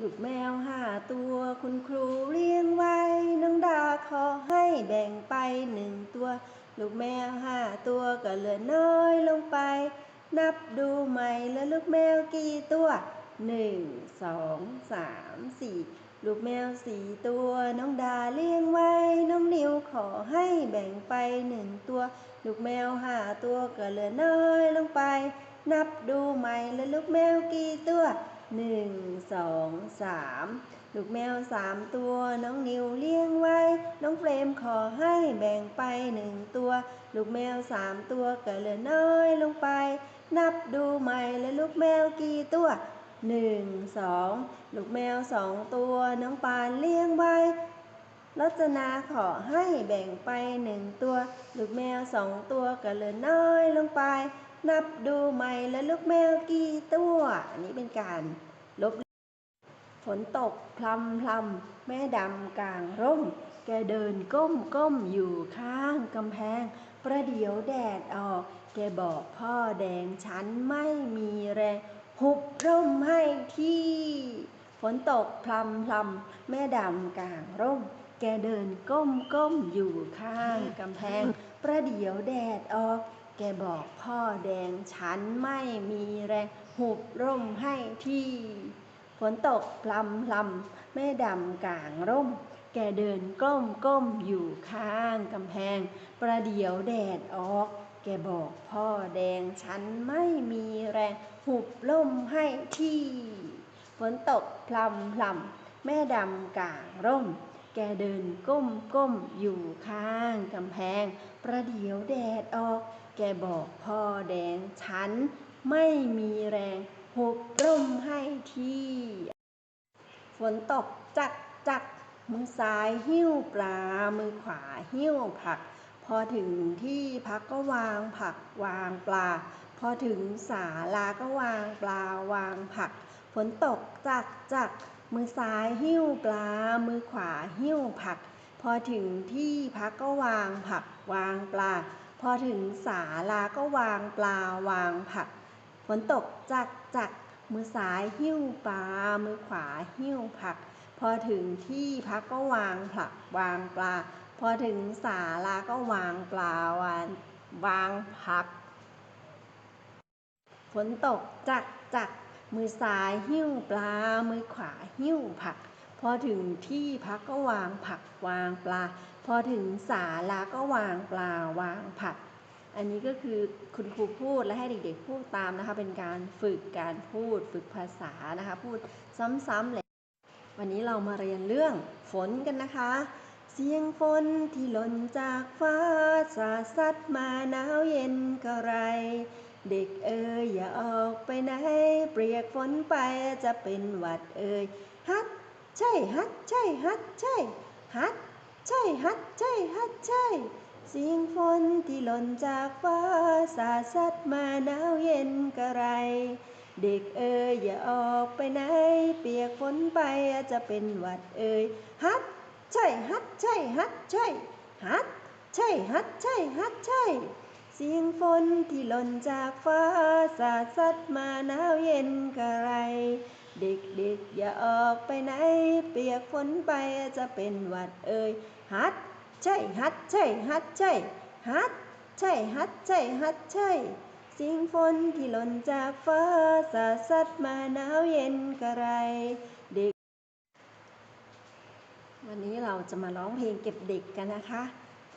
ลูกแมวห้าตัวคุณครูเลี้ยงไว้ น้องดาขอให้แบ่งไปหนึ่งตัว ลูกแมวห้าตัวก็เหลือน้อยลงไป นับดูใหม่แล้วลูกแมวกี่ตัวหนึ่งสองสามสี่ลูกแมวสี่ตัวน้องดาเลี้ยงไว้ น้องนิวขอให้แบ่งไปหนึ่งตัว ลูกแมวห้าตัวก็เหลือน้อยลงไป นับดูใหม่แล้วลูกแมวกี่ตัว หนึ่งสองสามลูกแมวสามตัวน้องนิวเลี้ยงไว้ น้องเฟรมขอให้แบ่งไปหนึ่งตัว ลูกแมวสามตัวก็เหลือน้อยลงไป นับดูใหม่แล้วลูกแมวกี่ตัวหนึ่งสองลูกแมวสองตัวน้องปานเลี้ยงไว้รจนาขอให้แบ่งไปหนึ่งตัว ลูกแมวสองตัวก็เหลือน้อยลงไป นับดูใหม่แล้วลูกแมวกี่ตัว อันนี้เป็นการลบ ฝนตกพลำพลำแม่ดำกลางร่ม แกเดินก้มก้มอยู่ข้างกำแพง ประเดี๋ยวแดดออก แกบอกพ่อแดงฉันไม่มีแรงหุบร่มให้ที่ ฝนตกพลำพลำแม่ดำกลางร่ม แกเดินก้มก้มอยู่ข้างกำแพง ประเดี๋ยวแดดออก แกบอกพ่อแดงฉันไม่มีแรงหุบร่มให้ที่ฝนตกพลำพลำแม่ดำกลางร่ม แกเดินก้มก้มอยู่ข้างกำแพง ประเดี๋ยวแดดออก แกบอกพ่อแดงฉันไม่มีแรงหุบล่มให้ที่ ฝนตกพลำพลำแม่ดำกลางร่ม แกเดินก้มก้มอยู่ข้างกำแพง ประเดี๋ยวแดดออก แกบอกพ่อแดงฉันไม่มีแรงหุบร่มให้ที่ ฝนตกจักจักมือซ้ายหิ้วปลา มือขวาหิ้วผัก พอถึงที่พักก็วางผักวางปลา พอถึงศาลาก็วางปลาวางผัก ฝนตกจักจัก มือซ้ายหิ้วปลา มือขวาหิ้วผัก พอถึงที่พักก็วางผักวางปลา พอถึงศาลาก็วางปลาวางผัก ฝนตกจักจัก มือซ้ายหิ้วปลา มือขวาหิ้วผัก พอถึงที่พักก็วางผักวางปลา พอถึงศาลาก็วางปลาวางวางผัก ฝนตกจักจัก มือซ้ายหิ้วปลา มือขวาหิ้วผัก พอถึงที่พักก็วางผักวางปลา พอถึงศาลาก็วางปลาวางผัก อันนี้ก็คือคุณครูพูดและให้เด็กๆพูดตามนะคะ เป็นการฝึกการพูดฝึกภาษานะคะ พูดซ้ำๆเลยวันนี้เรามาเรียนเรื่องฝนกันนะคะ เสียงฝนที่หล่นจากฟ้าสาดซัดมาหนาวเย็นก็ไร เด็กเอ่ยอย่าออกไปไหน เปรียกฝนไปจะเป็นหวัดเอ่ยฮัดใช่ฮัดใช่ฮัดใช่ฮัดใช่ฮัดใช่ฮัดใช่เสียงฝนที่หล่นจากฟ้าสาดซัดมาหนาวเย็นกระไร เด็กเอ่ยอย่าออกไปไหน เปียกฝนไปจะเป็นหวัดเอ่ยฮัดใช่ฮัดใช่ฮัดใช่ฮัดใช่ฮัดใช่ฮัดใช่ สียงฝนที่หล่นจากฟ้าสาดซัดมาหนาวเย็นกระไร เด็กๆอย่าออกไปไหน เปียกฝนไปจะเป็นหวัดเอ่ยฮัดใช่ฮัดใช่ฮัดใช่ฮัดใช่ฮัดใช่ฮัดใช่เสียงฝนที่หล่นจากฟ้าสาดซัดมาหนาวเย็นกระไร เด็ก วันนี้เราจะมาร้องเพลงเก็บเด็กกันนะคะ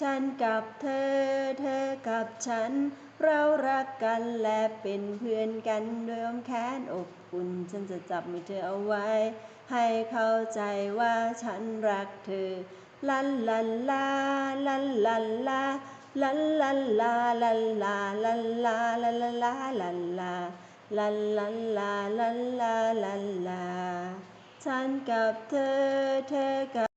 ฉันกับเธอ เธอกับฉัน เรารักกันและเป็นเพื่อนกันด้วยอ้อมแขนอบอุ่น ฉันจะจับมือเธอเอาไว้ ให้เข้าใจว่าฉันรักเธอ ลันลันลา ลันลันลา ลันลันลา ลันลา ลันลา ลันลา ลันลา ลันลันลา ลันลา ลันลา ฉันกับเธอ เธอกับ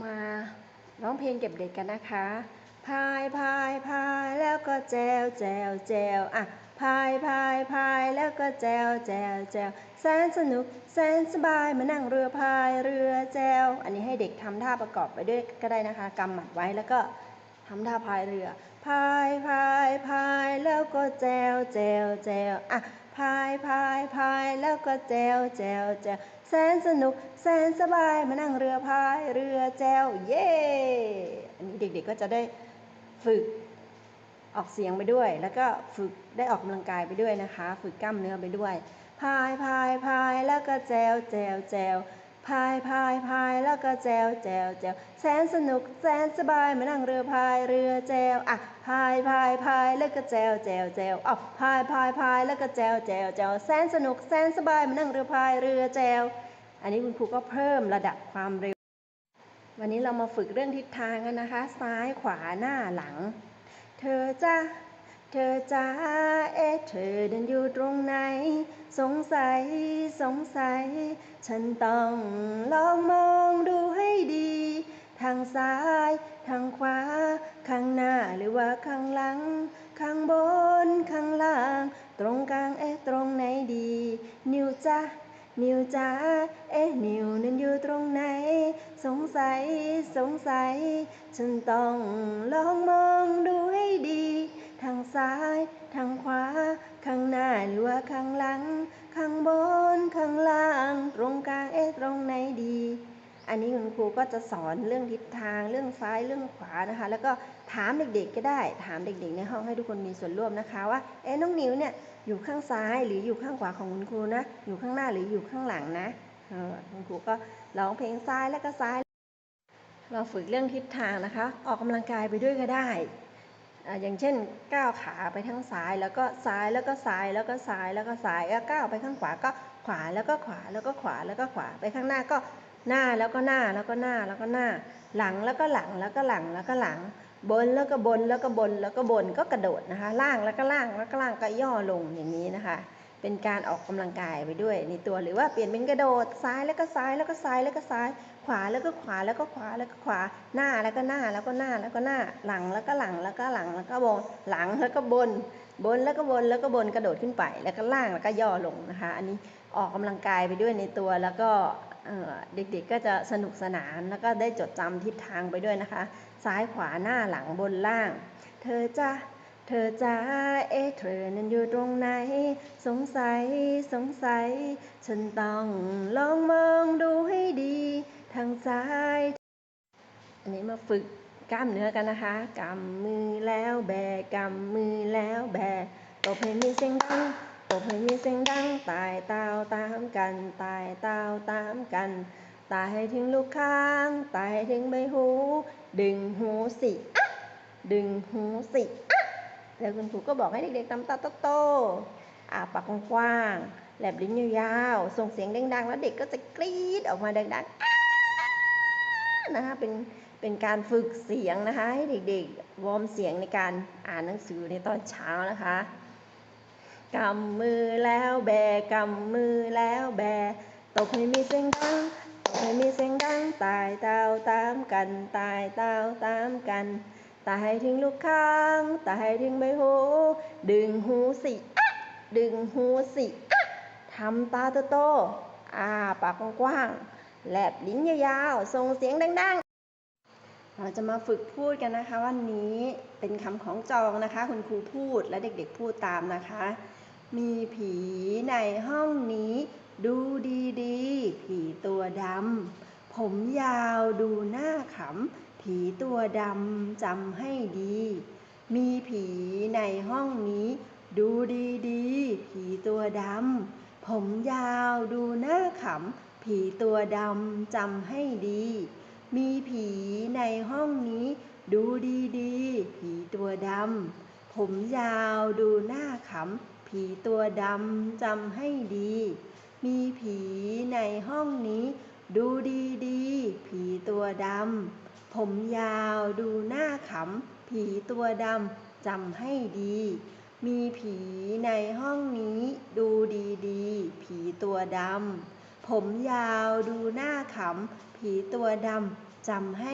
มา ร้องเพลงเก็บเด็กกันนะคะพายพายพายแล้วก็แจวแจวแจวอะพายพายพายแล้วก็แจวแจวแจวแสนสนุกแสนสบายมานั่งเรือพายเรือแจวอันนี้ให้เด็กทำท่าประกอบไปด้วยก็ได้นะคะกำหมัดไว้แล้วก็ทำท่าพายเรือพายพายพายแล้วก็แจวแจวแจวอะพายพายพายแล้วก็แจวแจวแจว แสนสนุก แสนสบายมานั่งเรือพายเรือแจวเย่อันนี้เด็กๆก็จะได้ฝึกออกเสียงไปด้วย แล้วก็ฝึกได้ออกกำลังกายไปด้วยนะคะ ฝึกกล้ามเนื้อไปด้วย พายพายพายแล้วก็แจวแจวแจว พายพายพายแล้วก็แจวแจวแจวแสนสนุกแสนสบายมานั่งเรือพายเรือแจวอะพายพายพายแล้วก็แจวแจวแจวอะพายพายพายแล้วก็แจวแจวแจวแสนสนุกแสนสบายมานั่งเรือพายเรือแจวอันนี้คุณครูก็เพิ่มระดับความเร็ว วันนี้เรามาฝึกเรื่องทิศทางกันนะคะ ซ้ายขวาหน้าหลัง เธอจ้า เธอจ้าเอ๊ะเธอเดินอยู่ตรงไหน สงสัยสงสัย ฉันต้องลองมองดูให้ดี ทางซ้าย ทางขวา ข้างหน้าหรือว่าข้างหลัง ข้างบนข้างล่าง ตรงกลางเอ๊ะตรงไหนดี นิวจ้านิวจ้าเอ๊ะนิวนั้นอยู่ตรงไหน สงสัยสงสัย ฉันต้องลองมองดูให้ดี ซ้ายทางขวา ข้างหน้าหรือว่าข้างหลัง ข้างบน ข้างล่าง ตรงกลางเอ๊ะตรงไหนดี อันนี้คุณครูก็จะสอนเรื่องทิศทางเรื่องซ้ายเรื่องขวานะคะ แล้วก็ถามเด็กๆก็ได้ ถามเด็กๆในห้องให้ทุกคนมีส่วนร่วมนะคะว่าเอ๊ะน้องนิวเนี่ยอยู่ข้างซ้ายหรืออยู่ข้างขวาของคุณครูนะ อยู่ข้างหน้าหรืออยู่ข้างหลังนะเออคุณครูก็ร้องเพลงซ้ายแล้วก็ซ้าย เราฝึกเรื่องทิศทางนะคะ ออกกำลังกายไปด้วยก็ได้ อย่างเช่นก้าวขาไปทั้งซ้ายแล้วก็ซ้ายแล้วก็ซ้ายแล้วก็ซ้ายแล้วก็ซ้ายแล้วก้าวไปข้างขวาก็ขวาแล้วก็ขวาแล้วก็ขวาแล้วก็ขวาไปข้างหน้าก็หน้าแล้วก็หน้าแล้วก็หน้าแล้วก็หน้า หลังแล้วก็หลังแล้วก็หลังแล้วก็หลัง บนแล้วก็บนแล้วก็บนแล้วก็บนก็กระโดดนะคะ ล่างแล้วก็ล่างแล้วก็ล่างก็ย่อลงอย่างนี้นะคะ เป็นการออกกำลังกายไปด้วยในตัวหรือว่าเปลี่ยนเป็นกระโดดซ้ายแล้วก็ซ้ายแล้วก็ซ้ายแล้วก็ซ้าย ขวาแล้วก็ขวาแล้วก็ขวาแล้วก็ขวาหน้าแล้วก็หน้าแล้วก็หน้าแล้วก็หน้าหลังแล้วก็หลังแล้วก็หลังแล้วก็บนหลังแล้วก็บน บนแล้วก็บนแล้วก็บนกระโดดขึ้นไป แล้วก็ล่างแล้วก็ย่อลงนะคะ อันนี้ออกกำลังกายไปด้วยในตัวแล้วก็เด็กๆก็จะสนุกสนานแล้วก็ได้จดจำทิศทางไปด้วยนะคะ ซ้ายขวาหน้าหลังบนล่าง เธอจ้าเธอจ้าเอ๊ะเธอนั้นอยู่ตรงไหน สงสัยสงสัย ฉันต้องลองมองดูให้ดี ทางซ้าย อันนี้มาฝึกกล้ามเนื้อกันนะคะกำมือแล้วแบกำมือแล้วแบตบให้มีเสียงดังตบให้มีเสียงดังตายเตาตามกันตายเตาตามกัน ตายให้ถึงลูกค้าง ตายให้ถึงใบหู ดึงหูสิอะดึงหูสิอะแล้วคุณครูก็บอกให้เด็กๆทำตาโตๆอาปากกว้างๆแหลบลิ้นยาวๆส่งเสียงดังๆแล้วเด็กก็จะกรี๊ดออกมาดังๆอ้า นะคะเป็นเป็นการฝึกเสียงนะคะให้เด็กๆวอร์มเสียงในการอ่านหนังสือในตอนเช้านะคะกำมือแล้วแบกำมือแล้วแบตบให้มีเสียงดังตบให้มีเสียงดังตายเต้าตามกันตายเต้าตามกันตายให้งลูกค้างตายให้งใบหูดึงหูสิอะดึงหูสิอะทำตาโตๆอาปากกว้างๆ แลบลิ้นยาวๆ ส่งเสียงดังๆ เราจะมาฝึกพูดกันนะคะวันนี้เป็นคำของจองนะคะ คุณครูพูดและเด็กๆพูดตามนะคะ มีผีในห้องนี้ ดูดีๆ ผีตัวดำผมยาวดูหน้าขำผีตัวดำจำให้ดี มีผีในห้องนี้ ดูดีๆ ผีตัวดำผมยาวดูหน้าขำ ผีตัวดำจำให้ดี มีผีในห้องนี้ ดูดีๆ ผีตัวดำผมยาวดูหน้าขำผีตัวดำจำให้ดี มีผีในห้องนี้ ดูดีๆ ผีตัวดำผมยาวดูหน้าขำผีตัวดำจำให้ดีมีผีในห้องนี้ดูดีๆ ผีตัวดำ ผมยาวดูหน้าขำผีตัวดำจำให้